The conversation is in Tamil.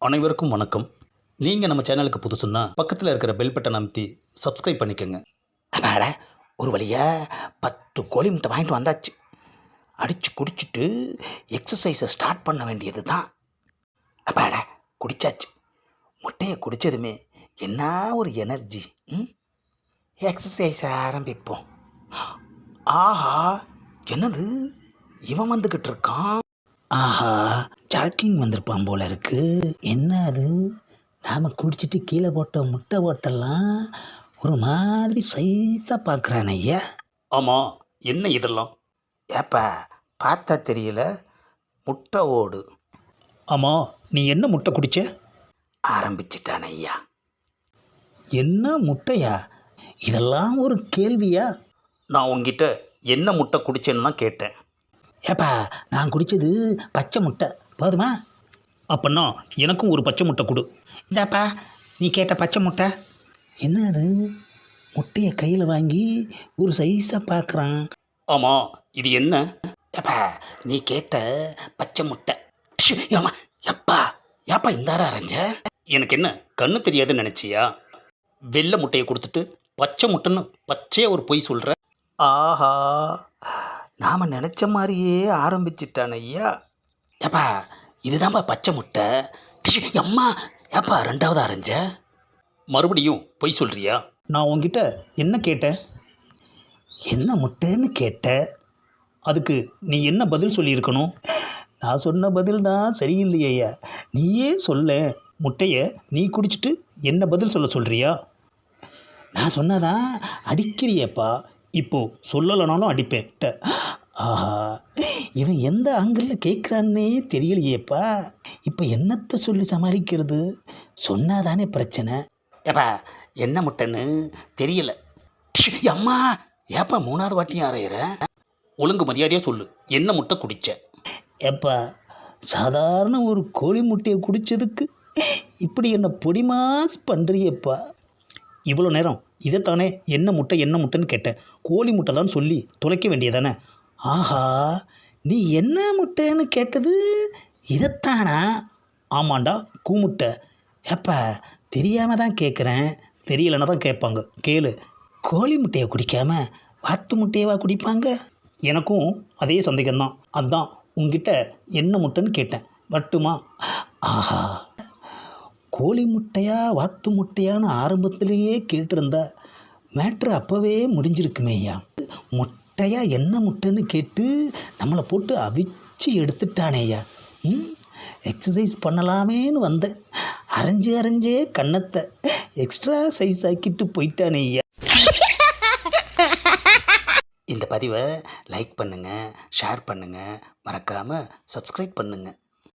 அனைவருக்கும் வணக்கம். நீங்கள் நம்ம சேனலுக்கு புதுசுன்னா பக்கத்தில் இருக்கிற பெல் பட்டன் அமைத்தி சப்ஸ்கிரைப் பண்ணிக்கோங்க. அப்பாட ஒரு வழியாக பத்து கோழி முட்டை வாங்கிட்டு வந்தாச்சு. அடித்து குடிச்சிட்டு எக்ஸசைஸை ஸ்டார்ட் பண்ண வேண்டியது தான் அப்பாட குடிச்சாச்சு. முட்டையை குடித்ததுமே என்ன ஒரு எனர்ஜி ம்? எக்ஸசைஸ் ஆரம்பிப்போம். ஆஹா என்னது? இவன் வந்துக்கிட்டு இருக்கான். ஆஹா ஜாக்கிங் வந்திருப்பான் போல இருக்கு. என்ன அது? நாம் குடிச்சிட்டு கீழே போட்ட முட்டை ஓட்டெல்லாம் ஒரு மாதிரி சைஸாக பார்க்குறான் ஐயா. ஆமாம் என்ன இதெல்லாம்? ஏப்பா பார்த்தா தெரியல முட்டை ஓடு. ஆமாம் நீ என்ன முட்டை குடிச்ச? ஆரம்பிச்சிட்டான் ஐயா. என்ன முட்டையா? இதெல்லாம் ஒரு கேள்வியா? நான் உங்ககிட்ட என்ன முட்டை குடிச்சேன்னு தான் கேட்டேன். ஏப்பா நான் குடித்தது பச்சை முட்டை. போதுமா? அப்பன்னா எனக்கும் ஒரு பச்சை முட்டை கொடு. இதாப்பா நீ கேட்ட பச்சை முட்டை. என்ன அது? முட்டையை கையில் வாங்கி ஒரு சைஸாக பார்க்குறான் ஆமாம் இது என்ன? ஏப்பா நீ கேட்ட பச்சை முட்டை. ஷு, ஏம்மா எப்பா ஏப்பா இந்தாரா அரைஞ்ச? எனக்கு என்ன கண்ணு தெரியாதுன்னு நினச்சியா? வெள்ளை முட்டையை கொடுத்துட்டு பச்சை முட்டைன்னு பச்சையாக ஒரு பொய் சொல்கிற ஆஹா நாம் நினச்ச மாதிரியே ஆரம்பிச்சிட்டான் ஐயா. ஏப்பா இதுதான்ப்பா பச்சை முட்டை. அம்மா ஏப்பா ரெண்டாவது அரைஞ்ச? மறுபடியும் பொய் சொல்கிறியா நான் உங்ககிட்ட என்ன கேட்டேன்? என்ன முட்டைன்னு கேட்ட? அதுக்கு நீ என்ன பதில் சொல்லியிருக்கணும்? நான் சொன்ன பதில் தான் சரியில்லையா நீயே சொல்ல. முட்டையை நீ குடிச்சிட்டு என்ன பதில் சொல்ல சொல்கிறியா நான் சொன்னதான் அடிக்கிறியப்பா. இப்போ சொல்லலைனாலும் அடிப்பேன். ட. ஆஹா இவன் எந்த ஆங்கிளில் கேட்குறான்னே தெரியலையேப்பா. இப்போ என்னத்தை சொல்லி சமாளிக்கிறது? சொன்னாதானே பிரச்சனை. ஏப்பா என்ன முட்டைன்னு தெரியல. அம்மா ஏப்பா மூணாவது வாட்டியும் அறையிற ஒழுங்கு மரியாதையாக சொல்லு. என்ன முட்டை குடிச்ச? ஏப்பா சாதாரண ஒரு கோழி முட்டையை குடித்ததுக்கு இப்படி என்னை பொடிமாஸ் பண்ணுறியப்பா இவ்வளோ நேரம் இதைத்தானே என்ன முட்டை என்ன முட்டைன்னு கேட்டேன் கோழி முட்டை தான் சொல்லி துளைக்க வேண்டியதானே? ஆஹா நீ என்ன முட்டைன்னு கேட்டது? இதைத்தானா? ஆமாண்டா கூமுட்டை ஏப்பா தெரியாமல் தான் கேட்குறேன் தெரியலன்னா தான் கேட்பாங்க. கேளு கோழி முட்டையை குடிக்காம வாத்து முட்டையவா குடிப்பாங்க? எனக்கும் அதே சந்தேகம்தான். அதான் உங்ககிட்ட என்ன முட்டைன்னு கேட்டேன். வட்டுமா ஆஹா. கோழி முட்டையா வாத்து முட்டையான்னு ஆரம்பத்திலேயே கேட்டிருந்தா மேட்ரு அப்போவே முடிஞ்சிருக்குமேய்யா முட்டையா என்ன முட்டைன்னு கேட்டு நம்மளை போட்டு அவிச்சு எடுத்துட்டானேய்யா ம்? எக்ஸசைஸ் பண்ணலாமேன்னு வந்தேன். அரைஞ்சு அரைஞ்சே கன்னத்தை எக்ஸ்ட்ரா சைஸ் ஆக்கிட்டு போயிட்டானேய்யா இந்த பதிவை லைக் பண்ணுங்கள் ஷேர் பண்ணுங்கள் மறக்காமல் சப்ஸ்கிரைப் பண்ணுங்கள்